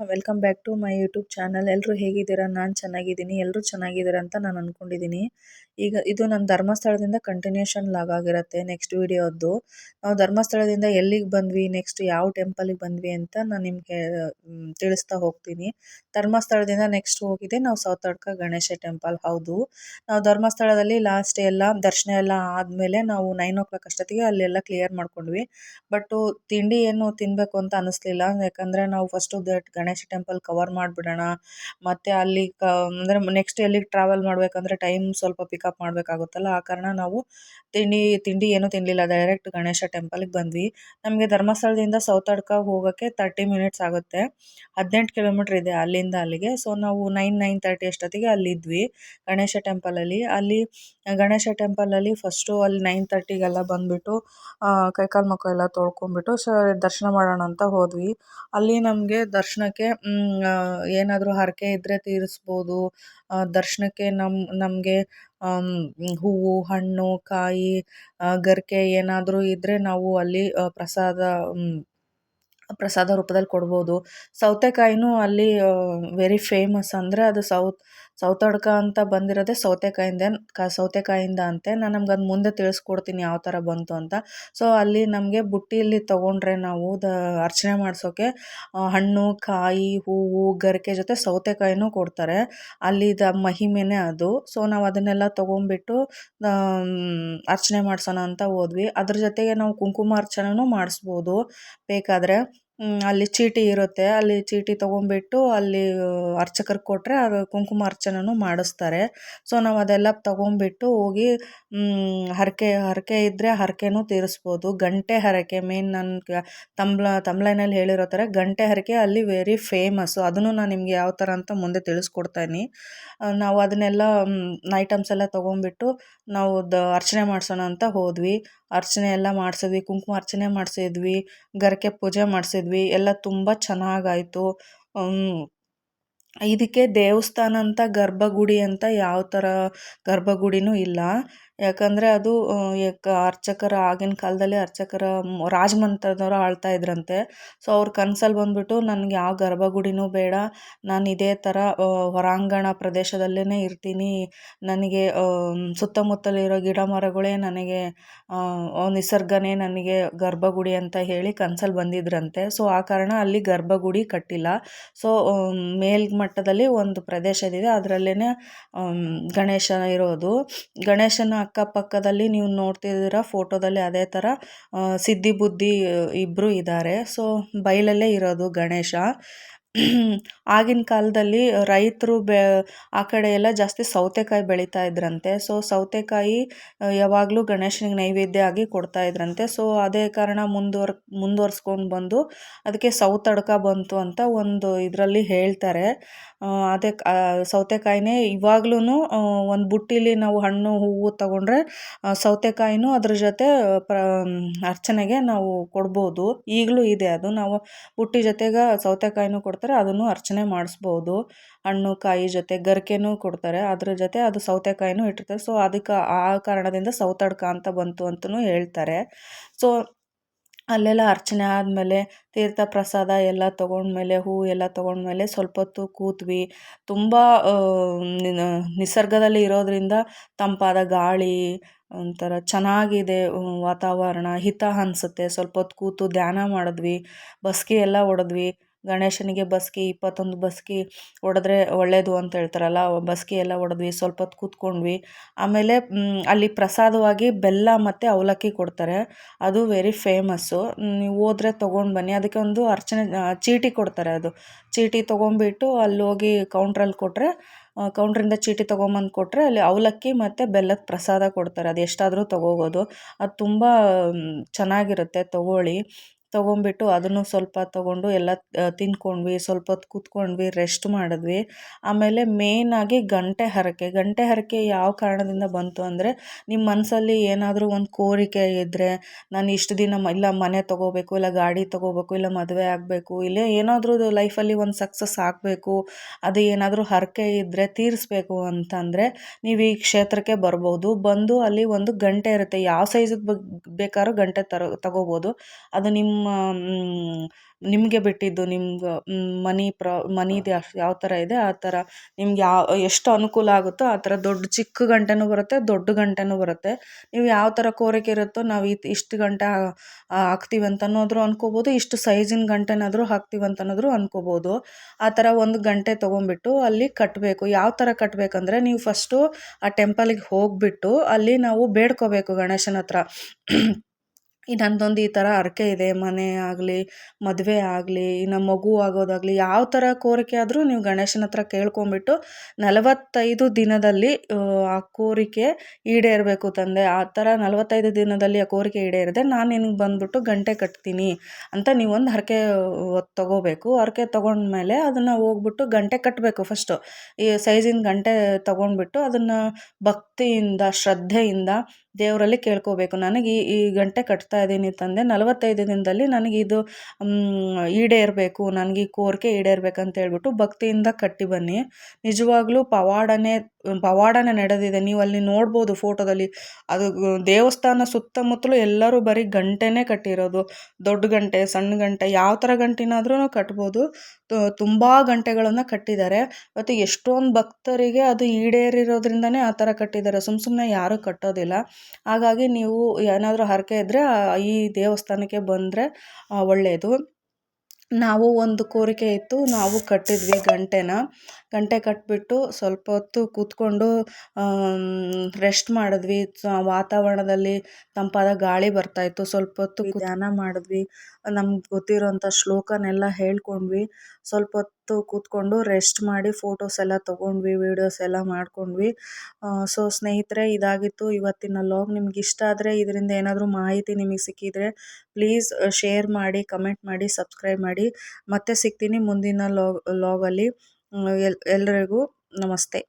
Welcome back to my YouTube channel. ಎಲ್ಲರೂ ಹೇಗಿದ್ದೀರಾ? ನಾನು ಚೆನ್ನಾಗಿದ್ದೀನಿ. ಎಲ್ಲರೂ ಚೆನ್ನಾಗಿದ್ದೀರಾ ಅಂತ ನಾನು ಅಂದ್ಕೊಂಡಿದ್ದೀನಿ ಈಗ ಇದು ನನ್ನ ಧರ್ಮಸ್ಥಳದಿಂದ ಕಂಟಿನ್ಯೂಷನ್ ಲಾಗ್ ಆಗಿರುತ್ತೆ ನೆಕ್ಸ್ಟ್ ವಿಡಿಯೋದ್ದು ನಾವು ಧರ್ಮಸ್ಥಳದಿಂದ ಎಲ್ಲಿಗೆ ಬಂದ್ವಿ ನೆಕ್ಸ್ಟ್ ಯಾವ ಟೆಂಪಲಿಗೆ ಬಂದ್ವಿ ಅಂತ ನಾನು ನಿಮಗೆ ತಿಳಿಸ್ತಾ ಹೋಗ್ತೀನಿ. ಧರ್ಮಸ್ಥಳದಿಂದ ನೆಕ್ಸ್ಟ್ ಹೋಗಿದೆ ನಾವು ಸೌತಡ್ಕ ಗಣೇಶ ಟೆಂಪಲ್ ಹೌದು. ನಾವು ಧರ್ಮಸ್ಥಳದಲ್ಲಿ ಲಾಸ್ಟ್ ಎಲ್ಲ ದರ್ಶನ ಎಲ್ಲ ಆದಮೇಲೆ ನಾವು ನೈನ್ ಓ ಕ್ಲಾಕ್ ಅಷ್ಟೊತ್ತಿಗೆ ಅಲ್ಲೆಲ್ಲ ಕ್ಲಿಯರ್ ಮಾಡ್ಕೊಂಡ್ವಿ. ಬಟ್ ತಿಂಡಿ ಏನು ತಿನ್ನಬೇಕು ಅಂತ ಅನಿಸ್ಲಿಲ್ಲ. ಯಾಕಂದರೆ ನಾವು ಫಸ್ಟು ಗಣೇಶ ಟೆಂಪಲ್ ಕವರ್ ಮಾಡಿಬಿಡೋಣ. ಮತ್ತು ಅಲ್ಲಿ ಕ, ಅಂದರೆ ನೆಕ್ಸ್ಟ್ ಎಲ್ಲಿಗೆ ಟ್ರಾವೆಲ್ ಮಾಡಬೇಕಂದ್ರೆ ಟೈಮ್ ಸ್ವಲ್ಪ ಪಿಕಪ್ ಮಾಡಬೇಕಾಗುತ್ತಲ್ಲ, ಆ ಕಾರಣ ನಾವು ತಿಂಡಿ ತಿಂಡಿ ಏನೂ ತಿನ್ನಲಿಲ್ಲ ಡೈರೆಕ್ಟ್ ಗಣೇಶ ಟೆಂಪಲ್ಗೆ ಬಂದ್ವಿ. ನಮಗೆ ಧರ್ಮಸ್ಥಳದಿಂದ ಸೌತಡ್ಕ ಹೋಗೋಕ್ಕೆ ತರ್ಟಿ ಮಿನಿಟ್ಸ್ ಆಗುತ್ತೆ. ಹದಿನೆಂಟು ಕಿಲೋಮೀಟ್ರ್ ಇದೆ ಅಲ್ಲಿಂದ ಅಲ್ಲಿಗೆ. ಸೊ ನಾವು ನೈನ್ ನೈನ್ ತರ್ಟಿ ಅಷ್ಟೊತ್ತಿಗೆ ಅಲ್ಲಿದ್ವಿ ಗಣೇಶ ಟೆಂಪಲಲ್ಲಿ ಅಲ್ಲಿ. ಗಣೇಶ ಟೆಂಪಲಲ್ಲಿ ಫಸ್ಟು ಅಲ್ಲಿ ನೈನ್ ತರ್ಟಿಗೆಲ್ಲ ಬಂದುಬಿಟ್ಟು ಕೈಕಾಲು ಮುಖ ಎಲ್ಲ ತೊಳ್ಕೊಂಬಿಟ್ಟು ಸೊ, ದರ್ಶನ ಮಾಡೋಣ ಅಂತ ಹೋದ್ವಿ. ಅಲ್ಲಿ ನಮಗೆ ದರ್ಶನಕ್ಕೆ ಏನಾದರೂ ಹರಕೆ ಇದ್ದರೆ ತೀರಿಸ್ಬೋದು. ದರ್ಶನಕ್ಕೆ ನಮ್ಮ ನಮಗೆ ಹೂವು, ಹಣ್ಣು, ಕಾಯಿ ಗರಿಕೆ ಏನಾದರೂ ಇದ್ದರೆ ನಾವು ಅಲ್ಲಿ ಪ್ರಸಾದ ಪ್ರಸಾದ ರೂಪದಲ್ಲಿ ಕೊಡ್ಬೋದು. ಸೌತೆಕಾಯಿನೂ ಅಲ್ಲಿ ವೆರಿ ಫೇಮಸ್ ಅಂದರೆ ಅದು ಸೌತ್ ಸೌತಡ್ಕ ಅಂತ ಬಂದಿರೋದೇ ಸೌತೆಕಾಯಿಂದ, ಕ, ಸೌತೆಕಾಯಿಂದ ಅಂತೆ. ನಾನು ನಮ್ಗೆ ಅದು ಮುಂದೆ ತಿಳಿಸ್ಕೊಡ್ತೀನಿ ಯಾವ ಥರ ಬಂತು ಅಂತ. ಸೊ ಅಲ್ಲಿ ನಮಗೆ ಬುಟ್ಟಿಯಲ್ಲಿ ತೊಗೊಂಡ್ರೆ ನಾವು ದ, ಅರ್ಚನೆ ಮಾಡಿಸೋಕೆ ಹಣ್ಣು, ಕಾಯಿ, ಹೂವು, ಗರಿಕೆ ಜೊತೆ ಸೌತೆಕಾಯಿನೂ ಕೊಡ್ತಾರೆ. ಅಲ್ಲಿದ ಮಹಿಮೆನೇ ಅದು. ಸೊ ನಾವು ಅದನ್ನೆಲ್ಲ ತೊಗೊಂಬಿಟ್ಟು ಅರ್ಚನೆ ಮಾಡಿಸೋಣ ಅಂತ ಹೋದ್ವಿ. ಅದ್ರ ಜೊತೆಗೆ ನಾವು ಕುಂಕುಮ ಕುಂಕುಮಾರ್ಚನೆನೂ ಮಾಡಿಸ್ಬೋದು. ಬೇಕಾದರೆ ಅಲ್ಲಿ ಚೀಟಿ ಇರುತ್ತೆ. ಅಲ್ಲಿ ಚೀಟಿ ತೊಗೊಂಬಿಟ್ಟು ಅಲ್ಲಿ ಅರ್ಚಕರಿಗೆ ಕೊಟ್ಟರೆ ಅದು ಕುಂಕುಮ ಅರ್ಚನೆನೂ ಮಾಡಿಸ್ತಾರೆ. ಸೊ ನಾವು ಅದೆಲ್ಲ ತೊಗೊಂಬಿಟ್ಟು ಹೋಗಿ ಹರಕೆ ಹರಕೆ ಇದ್ದರೆ ಹರಕೆನೂ ತೀರಿಸ್ಬೋದು. ಗಂಟೆ ಹರಕೆ ಮೇನ್ ನನ್ನ ತಂಬ್ಲ ತಮ್ಲೈನಲ್ಲಿ ಹೇಳಿರೋ ಥರ ಗಂಟೆ ಹರಕೆ ಅಲ್ಲಿ ವೆರಿ ಫೇಮಸ್ಸು ಅದನ್ನು ನಾನು ನಿಮಗೆ ಯಾವ ಥರ ಅಂತ ಮುಂದೆ ತಿಳಿಸ್ಕೊಡ್ತೀನಿ. ನಾವು ಅದನ್ನೆಲ್ಲ ಐಟಮ್ಸ್ ಎಲ್ಲ ತೊಗೊಂಬಿಟ್ಟು ನಾವು ದ, ಅರ್ಚನೆ ಮಾಡಿಸೋಣ ಅಂತ ಹೋದ್ವಿ. ಅರ್ಚನೆ ಎಲ್ಲ ಮಾಡಿಸಿದ್ವಿ, ಕುಂಕುಮ ಅರ್ಚನೆ ಮಾಡಿಸಿದ್ವಿ, ಗರಿಕೆ ಪೂಜೆ ಮಾಡಿಸಿದ್ವಿ, ಎಲ್ಲ ತುಂಬ ಚೆನ್ನಾಗಾಯಿತು. ಇದಕ್ಕೆ ದೇವಸ್ಥಾನ ಅಂತ ಗರ್ಭಗುಡಿ ಅಂತ ಯಾವ ಥರ ಗರ್ಭಗುಡಿನೂ ಇಲ್ಲ. ಯಾಕಂದರೆ ಅದು ಯಾಕ ಅರ್ಚಕರ ಆಗಿನ ಕಾಲದಲ್ಲಿ ಅರ್ಚಕರ ರಾಜಮನೆತನದವ್ರು ಆಳ್ತಾ ಇದ್ರಂತೆ. ಸೊ ಅವ್ರ ಕನ್ಸಲ್ಲಿ ಬಂದುಬಿಟ್ಟು ನನಗೆ ಯಾವ ಗರ್ಭಗುಡಿನೂ ಬೇಡ, ನಾನು ಇದೇ ಥರ ಹೊರಾಂಗಣ ಪ್ರದೇಶದಲ್ಲೇ ಇರ್ತೀನಿ. ನನಗೆ ಸುತ್ತಮುತ್ತಲಿರೋ ಗಿಡ ಮರಗಳೇ ನನಗೆ ನಿಸರ್ಗನೇ ನನಗೆ ಗರ್ಭಗುಡಿ ಅಂತ ಹೇಳಿ ಕನ್ಸಲ್ಲಿ ಬಂದಿದ್ರಂತೆ. ಸೊ ಆ ಕಾರಣ ಅಲ್ಲಿ ಗರ್ಭಗುಡಿ ಕಟ್ಟಿಲ್ಲ. ಸೊ ಮೇಲ್ಮಟ್ಟದಲ್ಲಿ ಒಂದು ಪ್ರದೇಶದಿದೆ ಅದರಲ್ಲೇ ಗಣೇಶ ಇರೋದು. ಗಣೇಶನ ಅಕ್ಕಪಕ್ಕದಲ್ಲಿ ನೀವು ನೋಡ್ತಿದ್ದೀರ ಫೋಟೋದಲ್ಲಿ ಅದೇ ಥರ ಸಿದ್ಧಿ ಬುದ್ಧಿ ಇಬ್ಬರು ಇದ್ದಾರೆ. ಸೊ ಬೈಲಲ್ಲೇ ಇರೋದು ಗಣೇಶ. ಆಗಿನ ಕಾಲದಲ್ಲಿ ರೈತರು ಬೆ, ಆ ಕಡೆ ಎಲ್ಲ ಜಾಸ್ತಿ ಸೌತೆಕಾಯಿ ಬೆಳೀತಾ ಇದ್ರಂತೆ. ಸೊ, ಸೌತೆಕಾಯಿ ಯಾವಾಗಲೂ ಗಣೇಶನಿಗೆ ನೈವೇದ್ಯ ಆಗಿ ಕೊಡ್ತಾ ಇದ್ರಂತೆ. ಸೊ, ಅದೇ ಕಾರಣ ಮುಂದುವರ್, ಮುಂದುವರ್ಸ್ಕೊಂಡು ಬಂದು ಅದಕ್ಕೆ ಸೌತಡ್ಕ ಬಂತು ಅಂತ ಒಂದು ಇದರಲ್ಲಿ ಹೇಳ್ತಾರೆ. ಅದೇ ಸೌತೆಕಾಯಿನೇ ಇವಾಗ್ಲೂ ಒಂದು ಬುಟ್ಟಿಲಿ ನಾವು ಹಣ್ಣು, ಹೂವು ತಗೊಂಡ್ರೆ ಸೌತೆಕಾಯಿನೂ ಅದ್ರ ಜೊತೆ, ಪ್ರ, ಅರ್ಚನೆಗೆ ನಾವು ಕೊಡ್ಬೋದು. ಈಗಲೂ ಇದೆ ಅದು. ನಾವು ಬುಟ್ಟಿ ಜೊತೆಗೆ ಸೌತೆಕಾಯಿನೂ ಕೊಡ್ತಾರೆ, ಅದನ್ನು ಅರ್ಚನೆ ಮಾಡಿಸ್ಬೋದು. ಹಣ್ಣು, ಕಾಯಿ ಜೊತೆ ಗರಿಕೆನೂ ಕೊಡ್ತಾರೆ. ಅದ್ರ ಜೊತೆ ಅದು ಸೌತೆಕಾಯಿನೂ ಇಟ್ಟಿರ್ತಾರೆ. ಸೊ ಅದಕ್ಕೆ ಆ ಕಾರಣದಿಂದ ಸೌತಡ್ಕ ಅಂತ ಬಂತು ಅಂತಲೂ ಹೇಳ್ತಾರೆ. ಸೊ ಅಲ್ಲೆಲ್ಲ ಅರ್ಚನೆ ಆದಮೇಲೆ ತೀರ್ಥ ಪ್ರಸಾದ ಎಲ್ಲ ತೊಗೊಂಡ್ಮೇಲೆ ಹೂವು ಎಲ್ಲ ತೊಗೊಂಡ್ಮೇಲೆ ಸ್ವಲ್ಪ ಹೊತ್ತು ಕೂತ್ವಿ. ತುಂಬ ನಿಸರ್ಗದಲ್ಲಿ ಇರೋದರಿಂದ ತಂಪಾದ ಗಾಳಿ, ಒಂಥರ ಚೆನ್ನಾಗಿದೆ ವಾತಾವರಣ, ಹಿತ ಅನಿಸುತ್ತೆ. ಸ್ವಲ್ಪ ಹೊತ್ತು ಕೂತು ಧ್ಯಾನ ಮಾಡಿದ್ವಿ, ಬಸ್ಗೆ ಎಲ್ಲ ಹೊಡೆದ್ವಿ. ಗಣೇಶನಿಗೆ ಬಸ್ಕಿ, ಇಪ್ಪತ್ತೊಂದು ಬಸ್ಕಿ ಹೊಡೆದ್ರೆ ಒಳ್ಳೆಯದು ಅಂತ ಹೇಳ್ತಾರಲ್ಲ, ಬಸ್ಕಿ ಎಲ್ಲ ಹೊಡೆದ್ವಿ, ಸ್ವಲ್ಪ ಹೊತ್ತು ಕೂತ್ಕೊಂಡ್ವಿ. ಆಮೇಲೆ ಅಲ್ಲಿ ಪ್ರಸಾದವಾಗಿ ಬೆಲ್ಲ ಮತ್ತು ಅವಲಕ್ಕಿ ಕೊಡ್ತಾರೆ. ಅದು ವೆರಿ ಫೇಮಸ್ಸು ನೀವು ಹೋದ್ರೆ ತೊಗೊಂಡು ಬನ್ನಿ. ಅದಕ್ಕೆ ಒಂದು ಅರ್ಚನೆ ಚೀಟಿ ಕೊಡ್ತಾರೆ ಅದು. ಚೀಟಿ ತೊಗೊಂಬಿಟ್ಟು ಅಲ್ಲಿ ಹೋಗಿ ಕೌಂಟ್ರಲ್ಲಿ ಕೊಟ್ಟರೆ ಕೌಂಟ್ರಿಂದ ಚೀಟಿ ತೊಗೊಂಬಂದು ಕೊಟ್ಟರೆ ಅಲ್ಲಿ ಅವಲಕ್ಕಿ ಮತ್ತು ಬೆಲ್ಲದ ಪ್ರಸಾದ ಕೊಡ್ತಾರೆ. ಅದು ಎಷ್ಟಾದರೂ ತೊಗೋಬೋದು. ಅದು ತುಂಬ ಚೆನ್ನಾಗಿರುತ್ತೆ, ತೊಗೊಳ್ಳಿ. ತೊಗೊಂಬಿಟ್ಟು ಅದನ್ನು ಸ್ವಲ್ಪ ತೊಗೊಂಡು ಎಲ್ಲ ತಿಂದ್ಕೊಂಡ್ವಿ ಸ್ವಲ್ಪ ಹೊತ್ತು ಕೂತ್ಕೊಂಡ್ವಿ ರೆಸ್ಟ್ ಮಾಡಿದ್ವಿ. ಆಮೇಲೆ ಮೇಯ್ನಾಗಿ ಗಂಟೆ ಹರಕೆ. ಗಂಟೆ ಹರಕೆ ಯಾವ ಕಾರಣದಿಂದ ಬಂತು ಅಂದರೆ, ನಿಮ್ಮ ಮನಸ್ಸಲ್ಲಿ ಏನಾದರೂ ಒಂದು ಕೋರಿಕೆ ಇದ್ದರೆ ನಾನು ಇಷ್ಟು ದಿನ ಇಲ್ಲ ಮನೆ ತೊಗೋಬೇಕು, ಇಲ್ಲ ಗಾಡಿ ತೊಗೋಬೇಕು, ಇಲ್ಲ ಮದುವೆ ಆಗಬೇಕು, ಇಲ್ಲ ಏನಾದರೂ ಲೈಫಲ್ಲಿ ಒಂದು ಸಕ್ಸಸ್ ಆಗಬೇಕು, ಅದು ಏನಾದರೂ ಹರಕೆ ಇದ್ದರೆ ತೀರಿಸ್ಬೇಕು ಅಂತಂದರೆ ನೀವು ಈ ಕ್ಷೇತ್ರಕ್ಕೆ ಬರ್ಬೋದು. ಬಂದು ಅಲ್ಲಿ ಒಂದು ಗಂಟೆ ಇರುತ್ತೆ. ಯಾವ ಸೈಜಿಗೆ ಬೇಕಾದ್ರೂ ಗಂಟೆ ತರೋ, ತಗೋಬೋದು. ಅದು ನಿಮ್ಮ ನಿಮಗೆ ಬಿಟ್ಟಿದ್ದು ನಿಮ್ಗೆ ಮನಿ ಪ್ರಾ, ಮನಿದು ಯಾವ ಥರ ಇದೆ, ಆ ಥರ ನಿಮ್ಗೆ ಯಾವ ಎಷ್ಟು ಅನುಕೂಲ ಆಗುತ್ತೋ ಆ ಥರ ದೊಡ್ಡ ಚಿಕ್ಕ ಗಂಟೆನೂ ಬರುತ್ತೆ, ದೊಡ್ಡ ಗಂಟೆನೂ ಬರುತ್ತೆ. ನೀವು ಯಾವ ಥರ ಕೋರಿಕೆ ಇರುತ್ತೋ ನಾವು ಇಷ್ಟು ಗಂಟೆ ಹಾಕ್ತೀವಿ ಅನ್ನೋದ್ರು ಅನ್ಕೋಬೋದು, ಇಷ್ಟು ಸೈಜಿನ ಗಂಟೆನಾದರೂ ಹಾಕ್ತೀವಿ ಅನ್ನೋದ್ರು ಅನ್ಕೋಬೋದು. ಆ ಥರ ಒಂದು ಗಂಟೆ ತೊಗೊಂಬಿಟ್ಟು ಅಲ್ಲಿ ಕಟ್ಟಬೇಕು ಯಾವ ಥರ ಕಟ್ಟಬೇಕಂದ್ರೆ ನೀವು ಫಸ್ಟು ಆ ಟೆಂಪಲಿಗೆ ಹೋಗಿಬಿಟ್ಟು ಅಲ್ಲಿ ನಾವು ಬೇಡ್ಕೋಬೇಕು ಗಣೇಶನ ಹತ್ರ. ನಂದೊಂದು ಈ ಥರ ಹರಕೆ ಇದೆ, ಮನೆ ಆಗಲಿ, ಮದುವೆ ಆಗಲಿ, ಇನ್ನು ಮಗು ಆಗೋದಾಗಲಿ, ಯಾವ ಥರ ಕೋರಿಕೆ ಆದರೂ ನೀವು ಗಣೇಶನ ಹತ್ರ ಕೇಳ್ಕೊಂಬಿಟ್ಟು ನಲವತ್ತೈದು ದಿನದಲ್ಲಿ, ಆ ಕೋರಿಕೆ ಈಡೇರಬೇಕು ತಂದೆ. ಆ ಥರ ನಲವತ್ತೈದು ದಿನದಲ್ಲಿ ಆ ಕೋರಿಕೆ ಈಡೇರಿದೆ ನಾನು ನಿನಗೆ ಬಂದುಬಿಟ್ಟು ಗಂಟೆ ಕಟ್ತೀನಿ ಅಂತ ನೀವೊಂದು ಹರಕೆ ತೊಗೋಬೇಕು. ಹರಕೆ ತೊಗೊಂಡ್ಮೇಲೆ ಅದನ್ನು ಹೋಗ್ಬಿಟ್ಟು ಗಂಟೆ ಕಟ್ಟಬೇಕು ಫಸ್ಟು. ಈ ಸೈಜಿನ ಗಂಟೆ ತೊಗೊಂಡ್ಬಿಟ್ಟು ಅದನ್ನು ಭಕ್ತಿಯಿಂದ, ಶ್ರದ್ಧೆಯಿಂದ ದೇವರಲ್ಲಿ ಕೇಳ್ಕೋಬೇಕು. ನನಗೆ ಈ ಗಂಟೆ ಕಟ್ತಾ ಇದ್ದೀನಿ ತಂದೆ, ನಲವತ್ತೈದು ದಿನದಲ್ಲಿ ನನಗೆ ಇದು ಈಡೇರಬೇಕು, ನನಗೆ ಈ ಕೋರಿಕೆ ಈಡೇರ್ಬೇಕಂತ ಹೇಳ್ಬಿಟ್ಟು ಭಕ್ತಿಯಿಂದ ಕಟ್ಟಿ ಬನ್ನಿ. ನಿಜವಾಗ್ಲೂ ಪವಾಡನೇ ಪವಾಡನೇ ನಡೆದಿದೆ. ನೀವು ಅಲ್ಲಿ ನೋಡ್ಬೋದು ಫೋಟೋದಲ್ಲಿ. ಅದು ದೇವಸ್ಥಾನ ಸುತ್ತಮುತ್ತಲೂ ಎಲ್ಲರೂ ಬರೀ ಗಂಟೆನೇ ಕಟ್ಟಿರೋದು. ದೊಡ್ಡ ಗಂಟೆ, ಸಣ್ಣ ಗಂಟೆ, ಯಾವ ಥರ ಗಂಟಿನಾದ್ರೂ ಕಟ್ಬೋದು. ತುಂಬ ಗಂಟೆಗಳನ್ನು ಕಟ್ಟಿದ್ದಾರೆ. ಮತ್ತು ಎಷ್ಟೊಂದು ಭಕ್ತರಿಗೆ ಅದು ಈಡೇರಿರೋದ್ರಿಂದನೇ ಆ ಥರ ಕಟ್ಟಿದ್ದಾರೆ. ಸುಮ್ಮ ಸುಮ್ಮನೆ ಯಾರೂ ಕಟ್ಟೋದಿಲ್ಲ. ಹಾಗಾಗಿ ನೀವು ಏನಾದರೂ ಹರಕೆ ಇದ್ದರೆ ಈ ದೇವಸ್ಥಾನಕ್ಕೆ ಬಂದರೆ ಒಳ್ಳೆಯದು ನಾವು ಒಂದು ಕೋರಿಕೆ ಇತ್ತು, ನಾವು ಕಟ್ಟಿದ್ವಿ ಗಂಟೆನ. ಗಂಟೆ ಕಟ್ಟಿಬಿಟ್ಟು ಸ್ವಲ್ಪ ಹೊತ್ತು ಕೂತ್ಕೊಂಡು ರೆಸ್ಟ್ ಮಾಡಿದ್ವಿ. ವಾತಾವರಣದಲ್ಲಿ ತಂಪಾದ ಗಾಳಿ ಬರ್ತಾಯಿತ್ತು ಸ್ವಲ್ಪ ಹೊತ್ತು ಧ್ಯಾನ ಮಾಡಿದ್ವಿ. ನಮ್ಗೆ ಗೊತ್ತಿರೋಂಥ ಶ್ಲೋಕನೆಲ್ಲ ಹೇಳ್ಕೊಂಡ್ವಿ. ಸ್ವಲ್ಪ ಹೊತ್ತು ಕೂತ್ಕೊಂಡು ರೆಸ್ಟ್ ಮಾಡಿ ಫೋಟೋಸ್ ಎಲ್ಲ ತೊಗೊಂಡ್ವಿ ವೀಡಿಯೋಸ್ ಎಲ್ಲ ಮಾಡ್ಕೊಂಡ್ವಿ. ಸೊ ಸ್ನೇಹಿತರೆ ಇದಾಗಿತ್ತು. ಇವತ್ತಿನ ಲಾಗ್ ನಿಮ್ಗೆ ಇಷ್ಟ ಆದರೆ ಇದರಿಂದ ಏನಾದರೂ ಮಾಹಿತಿ ನಿಮಗೆ ಸಿಕ್ಕಿದರೆ ಪ್ಲೀಸ್ ಶೇರ್ ಮಾಡಿ ಕಮೆಂಟ್ ಮಾಡಿ ಸಬ್ಸ್ಕ್ರೈಬ್ ಮಾಡಿ. ಮತ್ತೆ ಸಿಗ್ತೀನಿ ಮುಂದಿನ ಲಾಗ್ ಲಾಗಲ್ಲಿ ಎಲ್ ಎಲ್ಲರಿಗೂ ನಮಸ್ತೆ